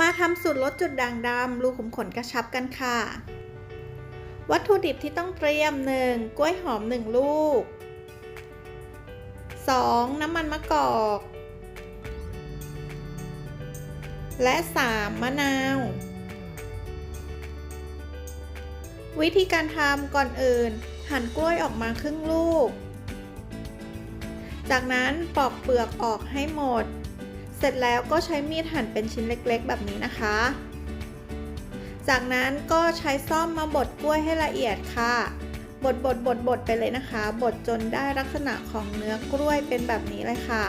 มาทำสูตรลดจุดด่างดำรูขุมขนกระชับกันค่ะ วัตถุดิบที่ต้องเตรียม 1. กล้วยหอม 1 ลูก 2. น้ำมันมะกอก และ 3. มะนาว วิธีการทำก่อนอื่น หั่นกล้วยออกมาครึ่งลูก จากนั้นปอกเปลือกออกให้หมด เสร็จแล้วก็ใช้มีดหั่นเป็นชิ้นเล็กๆ แบบนี้นะคะ จากนั้นก็ใช้ซ่อมมาบดกล้วยให้ละเอียดค่ะ บดบดบดบดไปเลยนะคะ บดจนได้ลักษณะของเนื้อกล้วยเป็นแบบนี้เลยค่ะ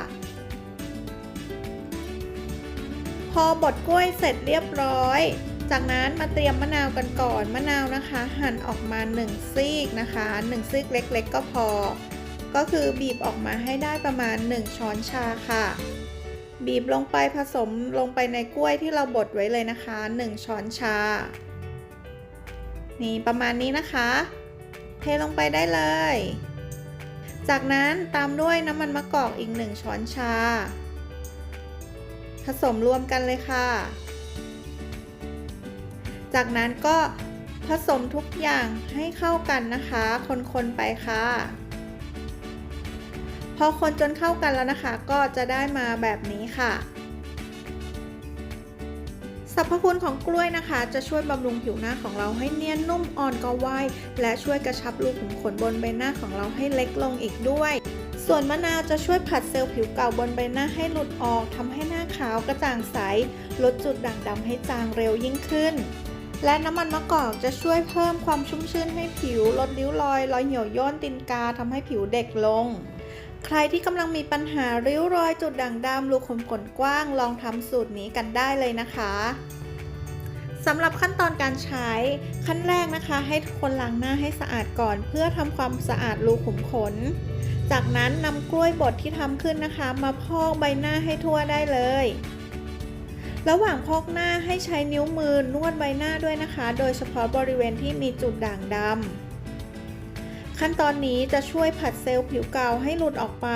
พอบดกล้วยเสร็จเรียบร้อย จากนั้นมาเตรียมมะนาวกันก่อน มะนาวนะคะ หั่นออกมา1ซีกนะคะ1ซีกเล็ก ๆ ก็พอ ก็คือบีบออกมาให้ได้ประมาณ 1 ช้อนชาค่ะ บีบลงไปผสมลงไปในกล้วยที่เราบดไว้เลยนะคะ 1 ช้อนชา นี่ประมาณนี้นะคะ เทลงไปได้เลย จากนั้นตามด้วยน้ำมันมะกอกอีก 1 ช้อนชา ผสมรวมกันเลยค่ะ จากนั้นก็ผสมทุกอย่างให้เข้ากันนะคะ คนๆไปค่ะ พอคนจนเข้ากันแล้วนะคะ ก็จะได้มาแบบนี้ค่ะสรรพคุณของกล้วยนะคะ จะช่วยบำรุงผิวหน้าของเราให้เนียนนุ่มอ่อนก็ว่ายและช่วยกระชับรูขุมขนบนใบหน้าของเราให้เล็กลงอีกด้วย ส่วนมะนาวจะช่วยผัดเซลล์ผิวเก่าบนใบหน้าให้หลุดออกทำให้หน้าขาวกระจ่างใส ลดจุดด่างดำให้จางเร็วยิ่งขึ้น และน้ำมันมะกอกจะช่วยเพิ่มความชุ่มชื่นให้ผิว ลดริ้วรอยรอยเหี่ยวย่นตินกาทำให้ผิวเด็กลง ใครที่กำลังมีปัญหาริ้วรอยจุดด่างดำรูขุมขนกว้าง ลองทำสูตรนี้กันได้เลยนะคะสำหรับขั้นตอนการใช้ขั้นแรกนะคะ ให้ทุกคนล้างหน้าให้สะอาดก่อน เพื่อทำความสะอาดรูขุมขน จากนั้นนำกล้วยบดที่ทำขึ้นนะคะ มาพอกใบหน้าให้ทั่วได้เลย ระหว่างพอกหน้าให้ใช้นิ้วมือนวดใบหน้าด้วยนะคะ โดยเฉพาะบริเวณที่มีจุดด่างดำ ขั้นตอนนี้จะช่วยผัดเซลล์ผิวเก่าให้หลุดออกไป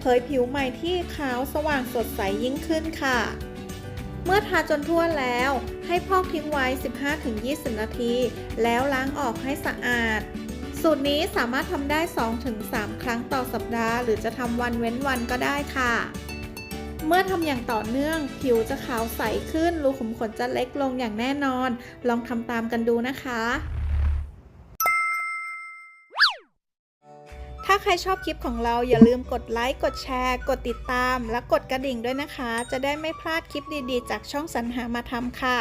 เผยผิวใหม่ที่ขาวสว่างสดใสยิ่งขึ้นค่ะ เมื่อทาจนทั่วแล้ว ให้พอกทิ้งไว้ 15-20 นาที แล้วล้างออกให้สะอาด สูตรนี้สามารถทำได้ 2-3 ครั้งต่อสัปดาห์ หรือจะทำวันเว้นวันก็ได้ค่ะ เมื่อทำอย่างต่อเนื่องผิวจะขาวใสขึ้น รูขุมขนจะเล็กลงอย่างแน่นอน ลองทำตามกันดูนะคะ ถ้าใครชอบคลิปของเราอย่าลืมกดไลค์ กดแชร์ กดติดตาม และกดกระดิ่งด้วยนะคะ จะได้ไม่พลาดคลิปดีๆ จากช่องสรรหามาทำค่ะ